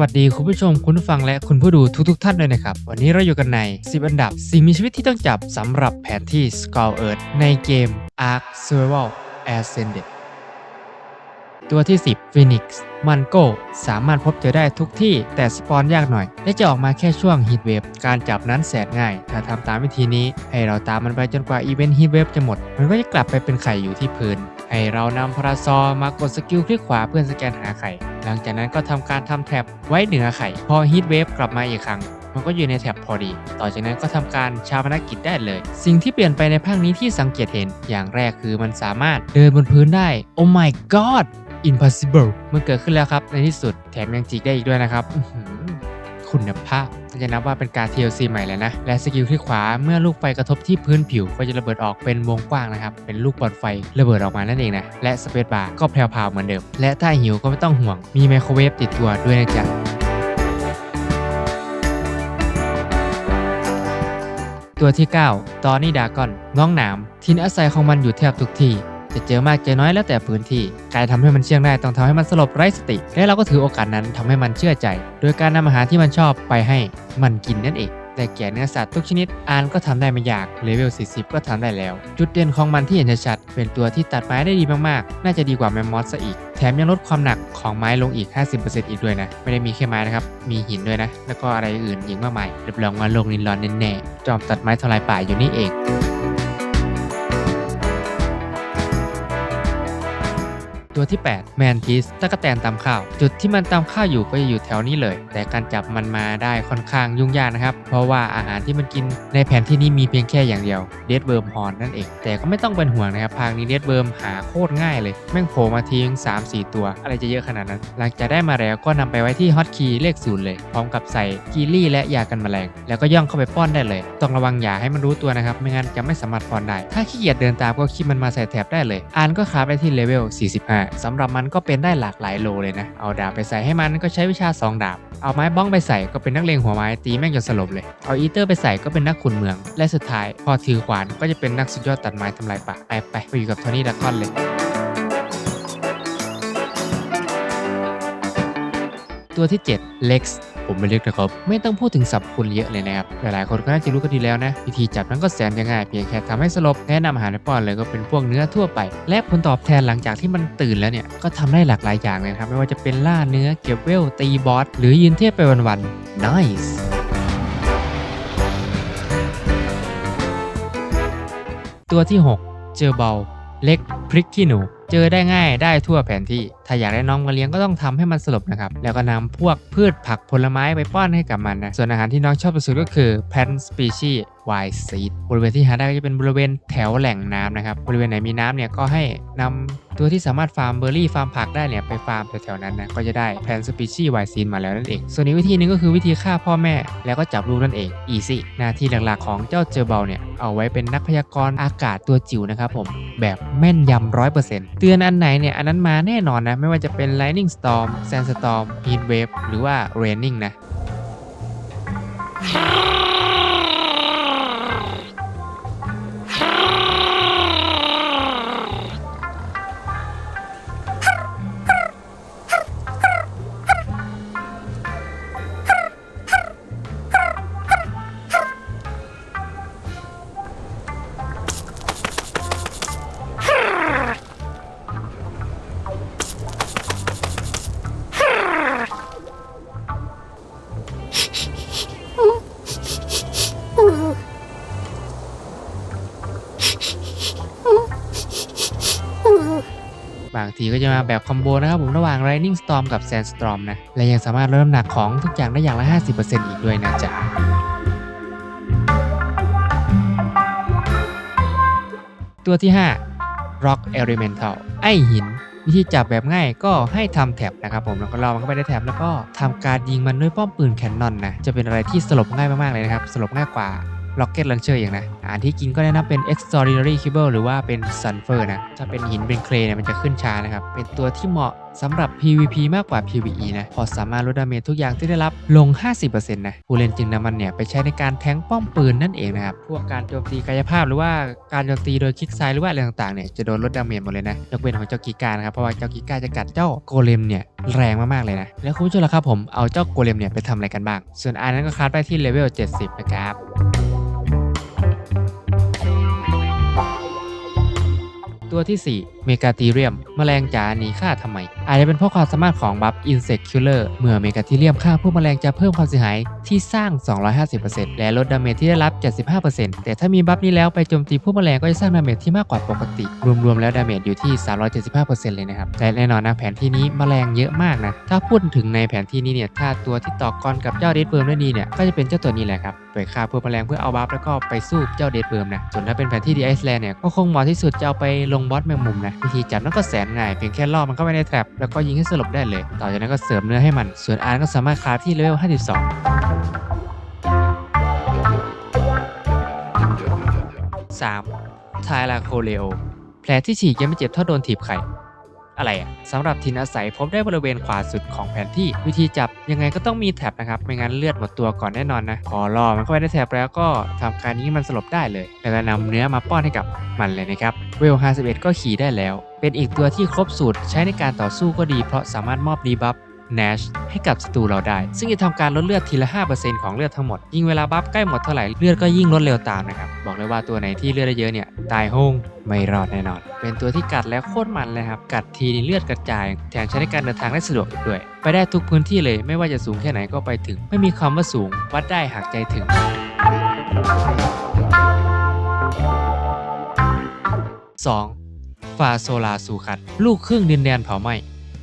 วัสดีคุณผู้ชมคุณผู้ฟังและคุณผู้ดูทุกๆทท่านเลยนะครับ วันนี้เราอยู่กันใน 10 อันดับ สิ่งมีชีวิตที่ต้องจับสำหรับแผนที่ Skull Earth ในเกม Ark Survival Ascended ตัวที่ 10 Phoenix มันโก้สามารถพบเจอได้ทุกที่แต่สปอนยากหน่อย และจะออกมาแค่ช่วง Heat Wave การจับนั้นแสนง่าย ถ้าทำตามวิธีนี้ ให้เราตามมันไปจนกว่าอีเวนต์ Heat Wave จะหมด มันก็จะกลับไปเป็นไข่อยู่ที่พื้น ให้เรานำพาราซอมากดสกิลคลิกขวาเพื่อสแกนหาไข่ หลังจากนั้นก็ทำการทำแท็บไว้เหนือไข่ พอ Heat Wave กลับมาอีกครั้ง มันก็อยู่ในแท็บพอดี ต่อจากนั้นก็ทำการชาปนกิจได้เลย สิ่งที่เปลี่ยนไปในภาคนี้ที่สังเกตเห็น อย่างแรกคือมันสามารถเดินบนพื้นได้ Oh my god impossible มันเกิดขึ้นแล้วครับในที่สุดแถมยังจิกได้อีกด้วยนะครับ คุณภาพน่าจะนับว่าเป็นการ TLC ใหม่เลยนะ และสกิลคลิกขวาเมื่อลูกไฟกระทบที่พื้นผิวก็จะระเบิดออกเป็นวงกว้างนะครับ เป็นลูกบอลไฟระเบิดออกมานั่นเองนะ และสเปซบาร์ก็แพรวๆเหมือนเดิม และถ้าหิวก็ไม่ต้องห่วง มีไมโครเวฟติดตัวด้วยนะจ๊ะตัวที่ 9 ตอนนี้ดากอน น้องหนาม ทินอาศัยของมันอยู่แทบทุกที่ จะเจอมากเจอน้อยแล้วแต่พื้นที่ การทำให้มันเชื่องได้ต้องทำให้มันสลบไร้สติ และเราก็ถือโอกาสนั้นทำให้มันเชื่อใจ โดยการนำอาหารที่มันชอบไปให้มันกินนั่นเองแต่แก่เนื้อสัตว์ทุกชนิดอ่านก็ทำได้ไม่ยากเลเวล 40 ก็ทำได้แล้ว จุดเด่นของมันที่เห็นชัดๆเป็นตัวที่ตัดไม้ได้ดีมากๆ น่าจะดีกว่าแมมมอสซะอีก แถมยังลดความหนักของไม้ลงอีก 50%อีกด้วยนะ ไม่ได้มีแค่ไม้นะครับ มีหินด้วยนะ แล้วก็อะไรอื่นอีกมากมายรับรองว่าโลกนี้ร้อนแน่ๆจอมตัดไม้ทลายป่าอยู่นี่เอง ตัวที่ 8 แมนทิสตะกแตนตำข้าว จุดที่มันตำข้าวอยู่ก็จะอยู่แถวนี้เลย แต่การจับมันมาได้ค่อนข้างยุ่งยากนะครับ เพราะว่าอาหารที่มันกินในแผนที่นี้มีเพียงแค่อย่างเดียวเดดเวิร์มฮอนนั่นเอง แต่ก็ไม่ต้องเป็นห่วงนะครับภาคนี้เดดเวิร์มหาโคตรง่ายเลย แม่งโผล่มาทีนึง3 4 ตัว อะไรจะเยอะขนาดนั้น หลังจากได้มาแล้วก็นำไปไว้ที่ฮอตคีย์เลขศูนย์เลย พร้อมกับใส่กีรี่และยากันแมลง แล้วก็ย่องเข้าไปป้อนได้เลย ต้องระวังอย่าให้มันรู้ตัวนะครับ ไม่งั้นจะไม่สามารถป้อนได้ ถ้าขี้เกียจเดินตามก็คิดมันมาใส่แถบได้เลย อ่านก็คาได้ที่เลเวล45สำหรับมันก็เป็นได้หลากหลายโลเลยนะ เอาดาบไปใส่ให้มันก็ใช้วิชา 2 ดาบ เอาไม้บ้องไปใส่ก็เป็นนักเลงหัวไม้ตีแม่งจนสลบเลย เอาอีเตอร์ไปใส่ก็เป็นนักขุนเมือง และสุดท้าย พอถือขวานก็จะเป็นนักสุดยอดตัดไม้ทำลายป่าไปไปไปอยู่กับโทนี่ดักคอนเลยตัวที่ 7 Lex ผมไม่เรียกนะครับ ไม่ต้องพูดถึงสรรพคุณเยอะเลยนะครับ หลายๆคนก็น่าจะรู้กันดีแล้วนะ วิธีจับนั้นก็แสนจะง่ายเพียงแค่ทำให้สลบแนะนำอาหารในป้อนเลยก็เป็นพวกเนื้อทั่วไป และผลตอบแทนหลังจากที่มันตื่นแล้วเนี่ยก็ทำได้หลากหลายอย่างเลยนะครับไม่ว่าจะเป็นล่าเนื้อเก็บเวลตีบอสหรือยืนเทพไปวันๆ nice ตัวที่ 6 เจอเบา เล็กพริกขี้หนู เจอได้ง่ายได้ทั่วแผนที่ ถ้าอยากได้น้องมาเลี้ยงก็ต้องทำให้มันสลบนะครับ แล้วก็นำพวกพืชผักผลไม้ไปป้อนให้กับมันนะ ส่วนอาหารที่น้องชอบที่สุดก็คือ plant species wild seed บริเวณที่หาได้ก็จะเป็นบริเวณแถวแหล่งน้ำนะครับ บริเวณไหนมีน้ำเนี่ยก็ให้นำตัวที่สามารถฟาร์มเบอร์รี่ฟาร์มผักได้เนี่ยไปฟาร์มแถวๆนั้นนะก็จะได้ Plant Species Y Seed มาแล้วนั่นเอง ส่วนอีกวิธีหนึงก็คือวิธีฆ่าพ่อแม่ แล้วก็จับลูกนั่นเอง easy หน้าที่หลักๆของเจ้าเจอเบลเนี่ยเอาไว้เป็นนักพยากรณ์อากาศตัวจิ๋วนะครับผมแบบแม่นยำร้อยเปอร์เซ็นต์เตือนอันไหนเนี่ยอันนั้นมาแน่นอนนะไม่ว่าจะเป็น lightning storm sandstorm heat wave หรือว่า raining นะ ทีก็จะมาแบบคอมโบนะครับผมระหว่าง Lightning Storm กับ Sandstorm นะ และยังสามารถลดน้ำหนักของทุกอย่างได้อย่างละ 50%อีกด้วยนะจ๊ะตัวที่ 5 Rock Elemental ไอหิน วิธีจับแบบง่ายก็ให้ทำแท็บนะครับผมแล้วก็รอมันเข้าไปในแท็บแล้วก็ทำการยิงมันด้วยป้อมปืนแคนนอนนะ จะเป็นอะไรที่สลบง่ายมากๆเลยนะครับ สลบง่ายกว่า Rocket Launcher อย่างนะอ่านที่กินก็แนะนำเป็น Extraordinary Cable หรือว่าเป็น Sulfur นะถ้าเป็นหินเป็นเคลเนี่ยมันจะขึ้นช้านะครับ เป็นตัวที่เหมาะสำหรับ PVP มากกว่า PVE นะ พอสามารถลดดาเมจทุกอย่างที่ได้รับลง 50%นะ ผู้เล่นจึงนำมันเนี่ย ไปใช้ในการแทงป้อมปืนนั่นเองนะครับ พวกการโจมตีกายภาพหรือว่าการโจมตีโดยคลิกซ้ายหรือว่าอะไรต่างๆเนี่ย จะโดนลดดาเมจหมดเลยนะ ยกเว้นของเจ้ากีกานะครับ เพราะว่าเจ้ากีกาจะกัดเจ้าโกเลมเนี่ยแรงมากๆเลยนะ แล้วคุณผู้ชมล่ะครับผม เอาเจ้าโกเลมเนี่ยไปทำอะไรกันบ้าง ส่วนอันนั้นก็คราฟได้ที่เลเวล 70 นะครับ ตัวที่4 เมกาทีเรียม แมลงจ๋าหนีฆ่าทำไม อาจจะเป็นเพราะความสามารถของบัฟ Insect Killer เมื่อเมกาทีเรียมฆ่าพวกแมลงจะเพิ่มความเสียหายที่สร้าง 250%และลดดาเมจที่ได้รับ 75%แต่ถ้ามีบัฟนี้แล้วไปโจมตีพวกแมลงก็จะสร้างดาเมจที่มากกว่าปกติ รวมๆแล้วดาเมจอยู่ที่ 375%เลยนะครับแต่แน่นอนนะแผนที่นี้แมลงเยอะมากนะถ้าพูดถึงในแผนที่นี้เนี่ยถ้าตัวที่ต่อกรกับเจ้าเดดเบิร์มได้ดีเนี่ยก็จะเป็นเจ้าตัวนี้แหละครับไปฆ่าพวกแมลงเพื่อเอาบัฟแล้วก็ไปสู้เจ้าเดดเบิร์มนะส่วนถ้าเป็นแผนที่ดีไอซ์แลนด์เนี่ยก็คงเหมาะที่สุดจะเอาไปลงบอสแมงมุมนะวิธีจับนั่นก็แสนง่ายเพียงแค่ล่อมันเข้าไปในแทร็บแล้วก็ยิงให้สลบได้เลย ต่อจากนั้นก็เสริมเนื้อให้มัน ส่วนอาร์ก็สามารถคราฟที่เลเวล 52 3. ทายลาโคเลโอแผลที่ฉีกยังไม่เจ็บเท่าโดนถีบไข่ อะไรอะสำหรับทินอาศัยพบได้บริเวณขวาสุดของแผนที่ วิธีจับยังไงก็ต้องมีแท็บนะครับ ไม่งั้นเลือดหมดตัวก่อนแน่นอนนะ พอล่อมันเข้าไปในแท็บแล้วก็ทำการนี้มันสลบได้เลย แล้วก็นำเนื้อมาป้อนให้กับมันเลยนะครับ เวล 51 ก็ขี่ได้แล้ว เป็นอีกตัวที่ครบสูตรใช้ในการต่อสู้ก็ดีเพราะสามารถมอบดีบัฟ Nash ให้กับศัตรูเราได้ ซึ่งจะทำการลดเลือดทีละ 5%ของเลือดทั้งหมด ยิ่งเวลาบัฟใกล้หมดเท่าไหร่เลือดก็ยิ่งลดเร็วตามนะครับ บอกเลยว่าตัวไหนที่เลือดได้เยอะเนี่ยตายโฮงไม่รอดแน่นอน เป็นตัวที่กัดแล้วโคตรมันเลยครับ กัดทีนี่เลือดกระจาย แถมใช้ในการเดินทางได้สะดวกอีกด้วย ไปได้ทุกพื้นที่เลยไม่ว่าจะสูงแค่ไหนก็ไปถึง ไม่มีคำว่าสูง วัดได้หากใจถึง 2. ฟาโซลาซูคัตลูกครึ่งดินแดนเผาไหม้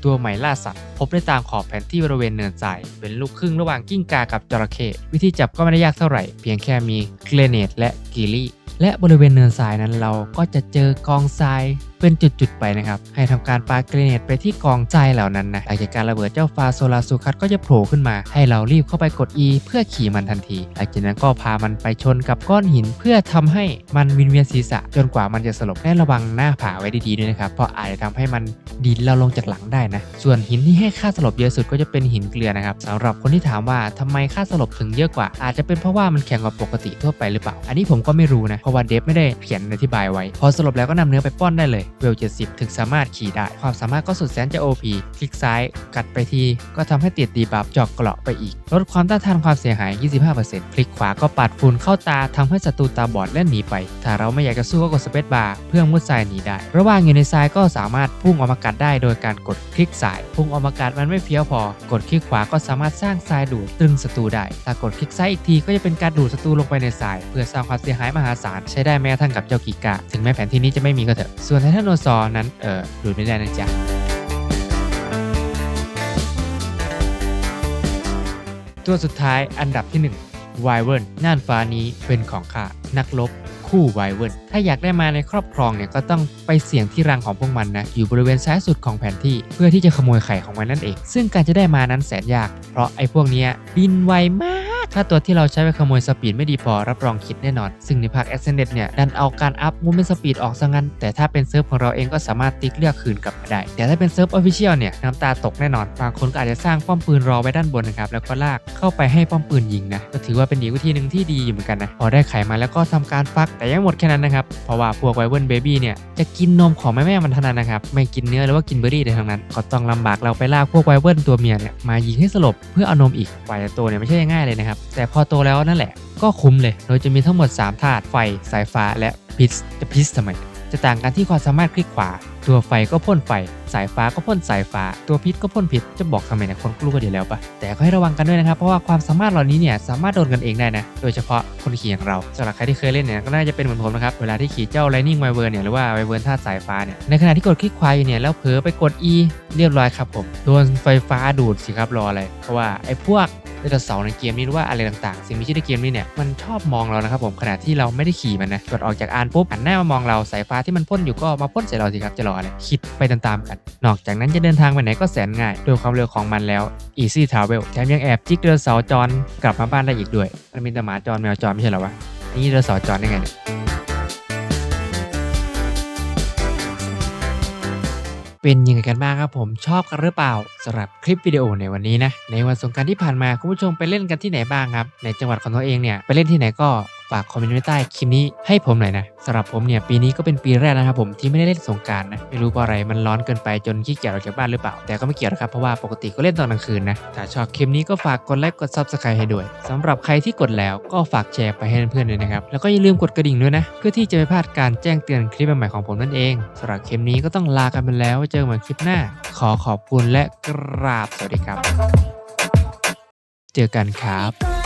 ตัวใหม่ล่าสัตว์ พบได้ตามขอบแผนที่บริเวณเนินทราย เป็นลูกครึ่งระหว่างกิ้งกากับจระเข้วิธีจับก็ไม่ได้ยากเท่าไหร่ เพียงแค่มีเกรเนตและกิลี่และบริเวณเนินทรายนั้นเราก็จะเจอกองทราย เป็นจุดๆไปนะครับ ให้ทำการปาเกรเนตไปที่กองทรายเหล่านั้นนะหลังจากการระเบิดเจ้าฟาโซลาซูคัตก็จะโผล่ขึ้นมา ให้เรารีบเข้าไปกด E เพื่อขี่มันทันที หลังจากนั้นก็พามันไปชนกับก้อนหิน เพื่อทำให้มันวินเวียนศีรษะ จนกว่ามันจะสลบและระวังหน้าผาไว้ดีๆด้วยนะครับ เพราะอาจจะทำให้มันดินเราลงจากหลังได้นะ ส่วนหินที่ให้ค่าสลบเยอะสุดก็จะเป็นหินเกลือนะครับสำหรับคนที่ถามว่าทำไมค่าสลบถึงเยอะกว่า อาจจะเป็นเพราะว่ามันแข็งกว่าปกติทั่วไปหรือเปล่า อันนี้ผมก็ไม่รู้นะ เพราะว่าเดฟไม่ได้เขียนอธิบายไว้ พอสลบแล้วก็นำเนื้อไปป้อนได้เลยเวล 70 ถึงสามารถขี่ได้ ความสามารถก็สุดแสนจะ OP คลิกซ้ายกัดไปที ก็ทำให้ติดดีบัฟจอกเกราะไปอีก ลดความต้านทานความเสียหาย 25%คลิกขวาก็ปัดฝุ่นเข้าตาทำให้ศัตรูตาบอดและหนีไป ถ้าเราไม่อยากจะสู้ก็กดสเปซบาร์เพื่อมุดทรายหนีได้ ระหว่างอยู่ในทรายก็สามารถพุ่งออกมากัดได้โดยการกดคลิกซ้าย พุ่งออกมากัดมันไม่เพี้ยวพอ กดคลิกขวาก็สามารถสร้างทรายดูดตึงศัตรูได้ ถ้ากดคลิกซ้ายอีกทีก็จะเป็นการดูดศัตรูลงไปในทราย เพื่อสร้างความเสียหายมหาศาลใช้ได้แม้กระทั่งกับเจ้ากิกาถึงแม้แผนที่นี้จะไม่มีก็เถอะส่วนไททันโนซอร์นั้นเออดูดไม่ได้นะจ๊ะตัวสุดท้ายอันดับที่1 w y v e r n น่านฟ้านี้เป็นของข้านักรบคู่ w y v e r n ถ้าอยากได้มาในครอบครองเนี่ยก็ต้องไปเสี่ยงที่รังของพวกมันนะ อยู่บริเวณซ้ายสุดของแผนที่ เพื่อที่จะขโมยไข่ของมันนั่นเอง ซึ่งการจะได้มานั้นแสนยาก เพราะไอ้พวกนี้บินไวมาก ถ้าตัวที่เราใช้ไปขโมยสปีดไม่ดีพอรับรองคิดแน่นอน ซึ่งในภาค Ascended เนี่ยดันเอาการอัพมูเมนต์สปีดออกซะงั้น แต่ถ้าเป็นเซิร์ฟของเราเองก็สามารถติ๊กเลือกคืนกลับมาได้ แต่ถ้าเป็นเซิร์ฟออฟฟิเชียลเนี่ยน้ำตาตกแน่นอน บางคนก็อาจจะสร้างป้อมปืนรอไว้ด้านบนนะครับแล้วก็ลากเข้าไปให้ป้อมปืนยิงนะก็ถือว่าเป็นอีกวิธีหนึ่งที่ดีอยู่เหมือนกันนะพอได้ไขมาแล้วก็ทำการฟักแต่ยังหมดแค่นั้นนะครับเพราะว่าพวกไวเวิร์นเบบี้เนี่ยจะกินนมของแม่แม่มันเท่านั้นนะครับไม่กินเนื้อหรือว่ากินเบอร์รี่ใดทั้งนั้นก็ต้องลำบากเราไปลากพวกไวเวิร์นตัวเมียเนี่ยมายิงให้สลบเพื่อเอานมอีกกว่าจะโตเนี่ยไม่ใช่ง่ายเลยนะครับแต่พอโตแล้วนั่นแหละก็คุ้มเลย โดยจะมีทั้งหมด3ธาตุไฟ สายฟ้าและพิษจะพิษทำไมจะต่างกันที่ความสามารถคลิกขวา ตัวไฟก็พ่นไฟ สายฟ้าก็พ่นสายฟ้า ตัวพิษก็พ่นพิษ จะบอกทำไมเนี่ยคนกลัวกันอยู่แล้วปะแต่ก็ให้ระวังกันด้วยนะครับ เพราะว่าความสามารถเหล่านี้เนี่ยสามารถโดนกันเองได้นะ โดยเฉพาะคนขี่อย่างเราสำหรับใครที่เคยเล่นเนี่ยก็น่าจะเป็นเหมือนผมนะครับ เวลาที่ขี่เจ้า Lightning w i v e r เนี่ยหรือว่า w i v e r ธาตุสายฟ้าเนี่ย ในขณะที่กดคลิกขวาอยู่เนี่ยแล้วเผลอไปกด E เรียบร้อยครับผม โดนไฟฟ้าดูดสิครับรออะไร เพราะว่าไอ้พวก ไดโนเสาร์ในเกมนี้หรือว่าอะไรต่างๆ สิ่งมีชีวิตในเกมนี้เนี่ยมันชอบมองเรานะครับผมขณะที่เราไม่ได้ขี่มันนะกดออกจากอานปุ๊บหันหน้ามามองเราสายฟ้าที่มันพ่นอยู่ก็มาพ่นใส่เราสิครับจะรออะไรคิดไปตามๆกัน นอกจากนั้นจะเดินทางไปไหนก็แสนง่ายด้วยความเร็วของมันแล้ว easy travel แถมยังแอบจิกเดินเสาร์จรกลับมาบ้านได้อีกด้วยมันมีแต่หมาจรแมวจรไม่ใช่เหรอวะนี่เราสอจอนได้ไงเนี่ย เป็นยังไงกันบ้างครับผมชอบกันหรือเปล่าสำหรับคลิปวิดีโอในวันนี้นะในวันสงการที่ผ่านมาคุณผู้ชมไปเล่นกันที่ไหนบ้างครับในจังหวัดของตัวเองเนี่ยไปเล่นที่ไหนก็ ฝากคอมเมนต์ไว้ใต้คลิปนี้ให้ผมหน่อยนะสำหรับผมเนี่ยปีนี้ก็เป็นปีแรกนะครับผมที่ไม่ได้เล่นสงการนะไม่รู้เพราะอะไรมันร้อนเกินไปจนขี้เกียจออกจากบ้านหรือเปล่า แต่ก็ไม่เกี่ยวนะครับเพราะว่าปกติก็เล่นตอนกลางคืนนะถ้าชอบคลิปนี้ก็ฝากกดไลค์กดซับสไครต์ให้ด้วยสำหรับใครที่กดแล้วก็ฝากแชร์ไปให้เพื่อนๆด้วยนะครับแล้วก็อย่าลืมกดกระดิ่งด้วยนะเพื่อที่จะไม่พลาดการแจ้งเตือนคลิปใหม่ๆของผมนั่นเองสำหรับคลิปนี้ก็ต้องลากันไปแล้วเจอกันใหม่คลิปหน้า ขอขอบคุณและกราบสวัสดีครับ เจอกันครับ